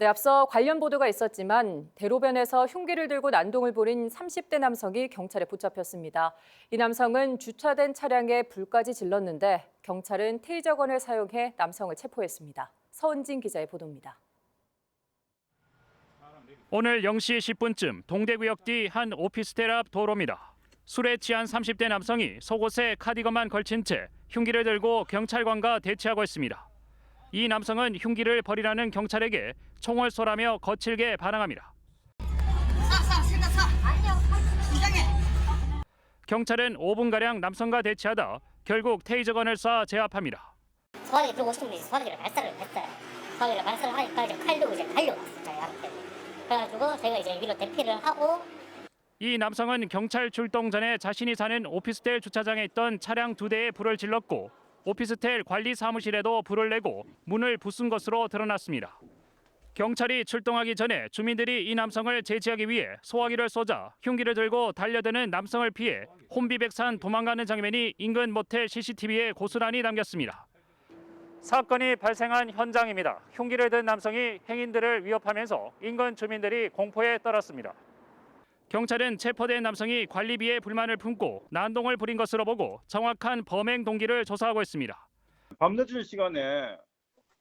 네, 앞서 관련 보도가 있었지만 대로변에서 흉기를 들고 난동을 부린 30대 남성이 경찰에 붙잡혔습니다. 이 남성은 주차된 차량에 불까지 질렀는데 경찰은 테이저건을 사용해 남성을 체포했습니다. 서은진 기자의 보도입니다. 오늘 0시 10분쯤 동대구역 뒤 한 오피스텔 앞 도로입니다. 술에 취한 30대 남성이 속옷에 카디건만 걸친 채 흉기를 들고 경찰관과 대치하고 있습니다. 이 남성은 흉기를 버리라는 경찰에게 총을 쏘라며 거칠게 반항합니다. 경찰은 5분가량 남성과 대치하다 결국 테이저건을 쏴 제압합니다. 소화기 들고 오신 분이 소화기를 발사를 했어요. 소화기를 발사를 하니까 이제 칼로 이제 달려왔어요. 저희한테. 그래가지고 저희가 이제 위로 대피를 하고 이 남성은 경찰 출동 전에 자신이 사는 오피스텔 주차장에 있던 차량 두 대에 불을 질렀고 오피스텔 관리 사무실에도 불을 내고 문을 부순 것으로 드러났습니다. 경찰이 출동하기 전에 주민들이 이 남성을 제지하기 위해 소화기를 쏘자 흉기를 들고 달려드는 남성을 피해 혼비백산 도망가는 장면이 인근 모텔 CCTV에 고스란히 담겼습니다. 사건이 발생한 현장입니다. 흉기를 든 남성이 행인들을 위협하면서 인근 주민들이 공포에 떨었습니다. 경찰은 체포된 남성이 관리비에 불만을 품고 난동을 부린 것으로 보고 정확한 범행 동기를 조사하고 있습니다. 밤늦은 시간에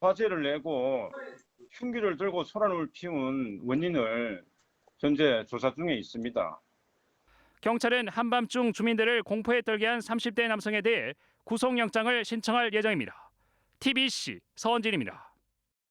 화재를 내고 흉기를 들고 소란을 피운 원인을 현재 조사 중에 있습니다. 경찰은 한밤중 주민들을 공포에 떨게 한 30대 남성에 대해 구속영장을 신청할 예정입니다. TBC 서원진입니다.